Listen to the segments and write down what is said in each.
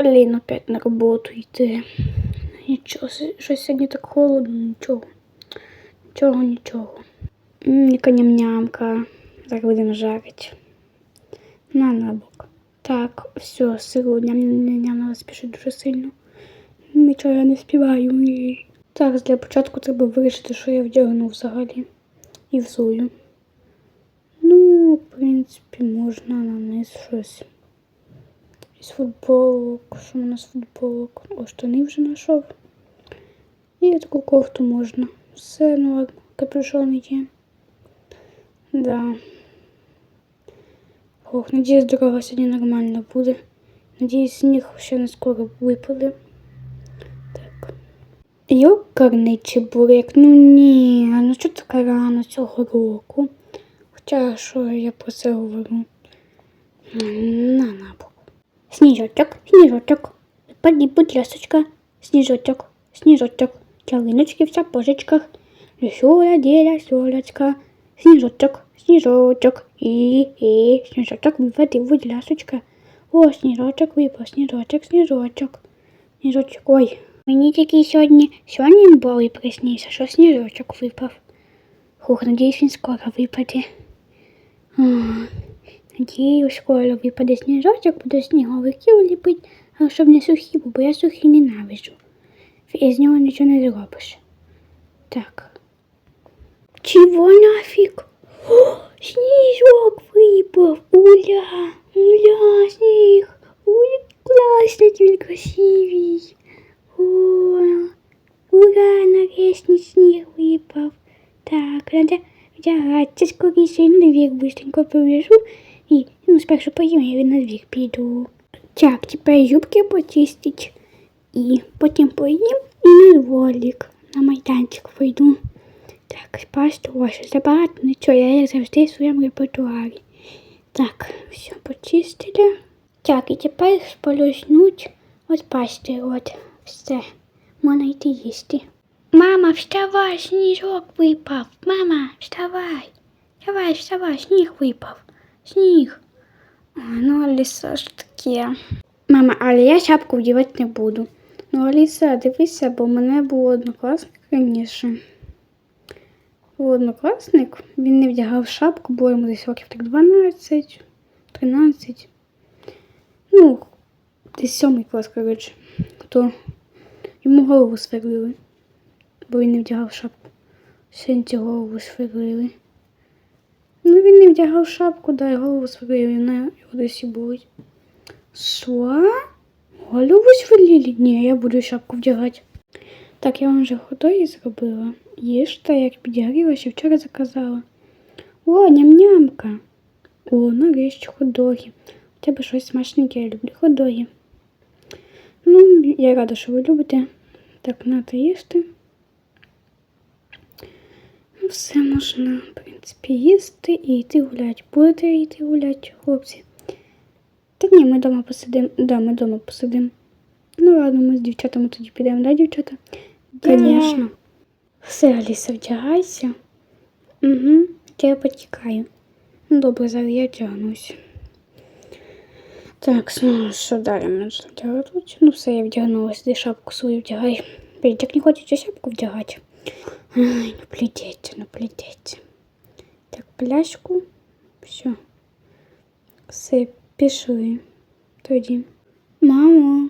Блін, опять на роботу йти. Нічого, щось сьогодні так холодно, нічого. Нічого, нічого. Яка ням-нямка. Зараз будемо жарити. На на бок. Так, все, сиру ням-ням-ням треба спішити дуже сильно. Нічого я не співаю. Ні. Так, для початку треба вирішити, що я вдягну взагалі. І взую. Ну, в принципі, можна на низ щось. Із футболок. Що у нас футболок? О, штани вже знайшов. І таку кофту можна. Все норм. Капюшон є. Да. Ох, надіюсь, дорога сьогодні нормально буде. Надіюсь, сніг ще не скоро випаде. Так. Йокарний чебурек, ну ні, ну що така рано цього року? Хоча що я про це говорю? На на. Сніжочок, сніжочок. Випади, будь ласочка. Сніжочок, сніжочок. Ялиночки в сапожечках. Веселя деля солячка. Сніжочок, сніжочок. І, і, сніжочок, випади, будь ласочка. О, сніжочок випав, сніжочок, сніжочок. Сніжочок, ой. Мені тільки сьогодні, сьогодні бой приснився, що сніжочок випав. Хух, надіюсь, він скоро випаде. Надіюсь, скоро випаде сніжочок, буду сніговиків ліпити, щоб не сухі, бо я сухі ненавиджу. І з нього нічого не зробиш. Так. Чого нафіг? О, сніжок випав! Уля! Уля, сніг! Уля, класний, він красивий! О, ура, нарешті сніг випав. Так, треба вдягатися скоріше, на двір быстренько побіжу. І ну, спершу поїм, я на двір піду. Так, тепер зубки почистить. І потім поїм і на дворик, на майданчик вийду. Так, спасти ось, забагато нічого, я завжди в своєму репертуарі. Так, все почистили. Так, і тепер сполоснуть от пасти, от, все. Можна йти їсти. Мама, вставай, сніжок випав. Мама, вставай. Вставай, вставай, сніг випав. Сніг. Ну, Аліса ж таке. Мама, але я шапку вдівати не буду. Ну, Аліса, дивися, бо в мене був однокласник раніше. Був однокласник, він не вдягав шапку, бо йому десь років так 12, 13. Ну, десь сьомий клас, коротше. То йому голову сверлили, бо він не вдягав шапку. Сьогодні голову сверлили. Ну, він не вдягав шапку, да, і голову сверлили, на його десь і болить. Що? Голову сверлили? Ні, я буду шапку вдягати. Так, я вам вже готові зробила. Їжте, як підігріла, ще вчора заказала. О, ням-нямка. О, нарешті ходоги. У тебе щось смачненьке, я люблю ходоги. Ну, я рада, що ви любите. Так, надо їсти. Все можна, в принципі, їсти і йти гуляти. Будете йти гуляти, хлопці? Та ні, ми вдома посидимо. Да, ми вдома посидимо. Ну ладно, ми з дівчатами тоді підемо, да, дівчата? Звісно. Все, Аліса, вдягайся. Угу, я потікаю. Ну, добре, зараз я тягнусь. Так, ну, що далі мені вдягати? Ну, все, я вдягнулася, де шапку свою вдягай. Блін, так не хочеться шапку вдягати. Ай, ну плететься. Так, пляшку. Все. Все, пішли. Тоді. Мамо,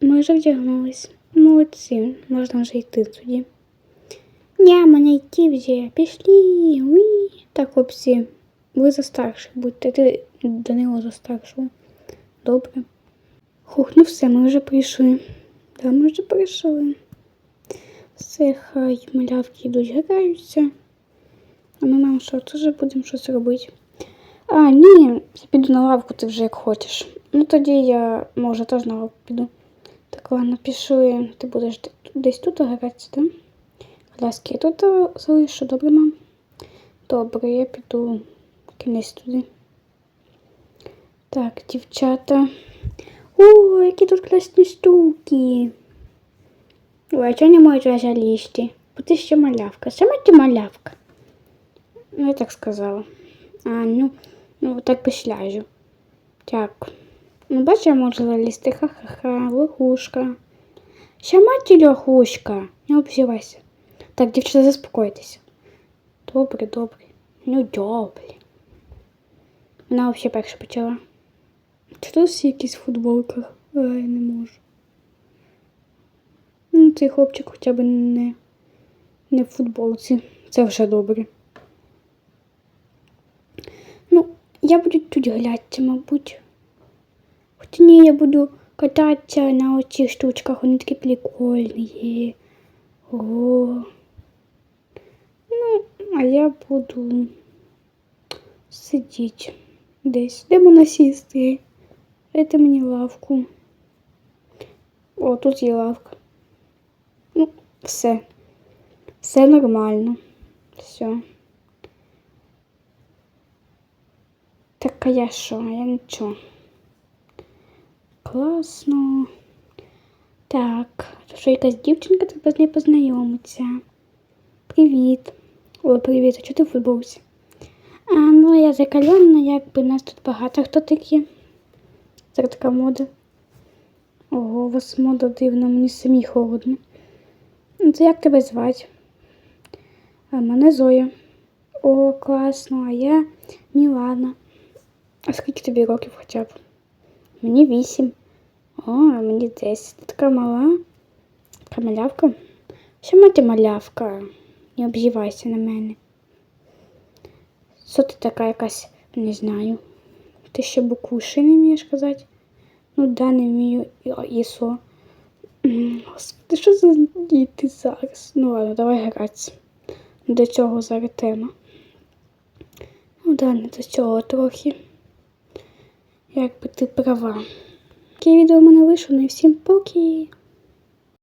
ми вже вдягнулись. Молодці, можна вже йти тоді. Ня, мене йти вже. Пішли. Уі. Так, хлопці, ви за старших будьте. Ти Данило за старшого. Добре. Хух, ну все, ми вже прийшли. Да, ми вже прийшли. Все, хай малявки йдуть граються. А ми маємо що, теж будемо щось робити. А, ні, піду на лавку, ти вже як хочеш. Ну тоді я, може, теж на лавку піду. Так, ладно, пішли. Ти будеш десь тут гратися, так? Ляски, я тут залишу, добре, мам? Добре, я піду кінець туди. Так, дівчата. О, які тут класні штуки. Ой, а чого не можу залізти? Бо ти ще малявка. Саме ти малявка. Ну, я так сказала. А, ну, ну так би сляжу. Так. Ну, бачиш, я можу залізти. Ха-ха-ха, лохушка. Ще маті лохушка. Не обзивайся. Так, дівчата, заспокойтеся. Добре, добре. Ну, добре. Вона взагалі перша почала. Чи тут всі якісь футболках? Ай, не можу. Цей хлопчик хоча б не, не в футболці. Це вже добре. Ну, я буду тут глядати, мабуть. Хоча ні, я буду кататися на оцих штучках, вони такі прикольні. О. Ну, а я буду сидіти десь. Де можна сісти? Дайте мені лавку. О, тут є лавка. Все. Все нормально. Все. Так, а я що? Я нічого. Класно. Так, що якась дівчинка треба з нею познайомитися. Привіт. О, привіт, а чого ти в футболці? А, ну я закалена, якби нас тут багато хто такі. Це така мода. Ого, у вас мода дивна, мені самі холодно. Ну, Це як тебе звати? А мене Зоя. О, класно, а я Мілана. А скільки тобі років хоча б? Мені вісім. О, а мені десять. Ти така мала. Така малявка. Що мати малявка? Не обзивайся на мене. Що ти така якась, не знаю. Ти ще буквуші не вмієш казати? Ну да, не вмію. І? М, Господи, що за діти зараз? Ну ладно, давай грати. До цього зараз тема. Ну да, не до цього трохи. Якби ти права. Таке відео в мене вийшло, ну і всім поки.